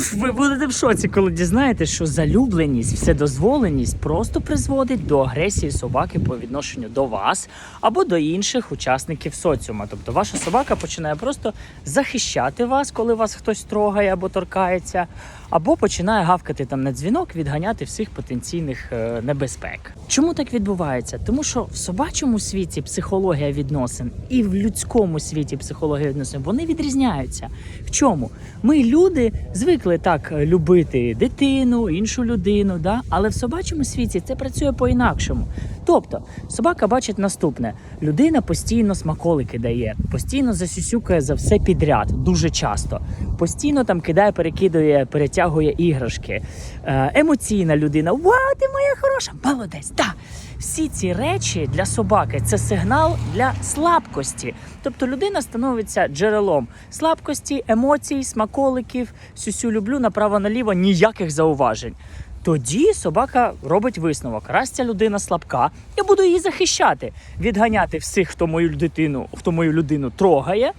Ви будете в шоці, коли дізнаєтесь, що залюбленість, вседозволеність просто призводить до агресії собаки по відношенню до вас або до інших учасників соціума. Тобто ваша собака починає просто захищати вас, коли вас хтось трогає або торкається, або починає гавкати там на дзвінок, відганяти всіх потенційних е, небезпек. Чому так відбувається? Тому що в собачому світі психологія відносин і в людському світі психологія відносин вони відрізняються. В чому? Ми люди звикли так е, любити дитину, іншу людину, да? але в собачому світі це працює по-інакшому. Тобто, собака бачить наступне: людина постійно смаколики дає, постійно засюсюкає за все підряд, дуже часто. Постійно там кидає, перекидує, перетягує іграшки. Е, емоційна людина. Вау, ти моя хороша! Молодець! Да. Всі ці речі для собаки це сигнал для слабкості. Тобто людина становиться джерелом слабкості, емоцій, смаколиків, сюсю люблю направо-наліво, ніяких зауважень. Тоді собака робить висновок. Раз ця людина слабка, я буду її захищати, відганяти всіх, хто мою дитину, хто мою людину трогає,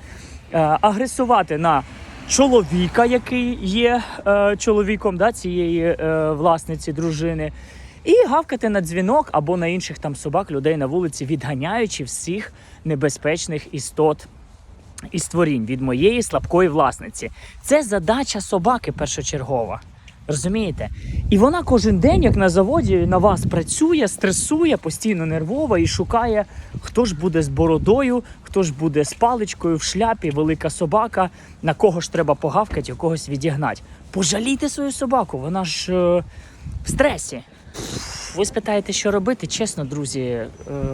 е, агресувати на чоловіка, який є е, чоловіком да, цієї е, власниці дружини, і гавкати на дзвінок або на інших там собак, людей на вулиці, відганяючи всіх небезпечних істот і створінь від моєї слабкої власниці. Це задача собаки першочергова. Розумієте? І вона кожен день, як на заводі, на вас працює, стресує, постійно нервова і шукає, хто ж буде з бородою, хто ж буде з паличкою в шляпі, велика собака, на кого ж треба погавкати, якогось відігнати. Пожалійте свою собаку, вона ж е, в стресі. Ви спитаєте, що робити? Чесно, друзі, е,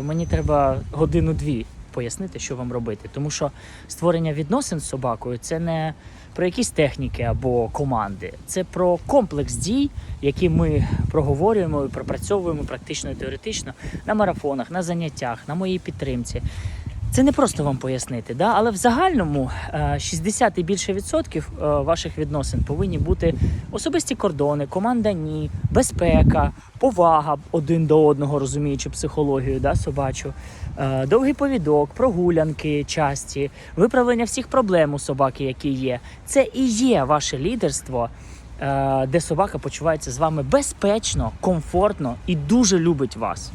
мені треба годину-дві пояснити, що вам робити. Тому що створення відносин з собакою це не про якісь техніки або команди, це про комплекс дій, які ми проговорюємо і пропрацьовуємо практично і теоретично на марафонах, на заняттях, на моїй підтримці. Це не просто вам пояснити, да? але в загальному е, 60 і більше відсотків е, ваших відносин повинні бути особисті кордони, команда ні, безпека, повага один до одного, розуміючи психологію да, собачу, е, довгий повідок, прогулянки часті, виправлення всіх проблем у собаки, які є. Це і є ваше лідерство, е, де собака почувається з вами безпечно, комфортно і дуже любить вас.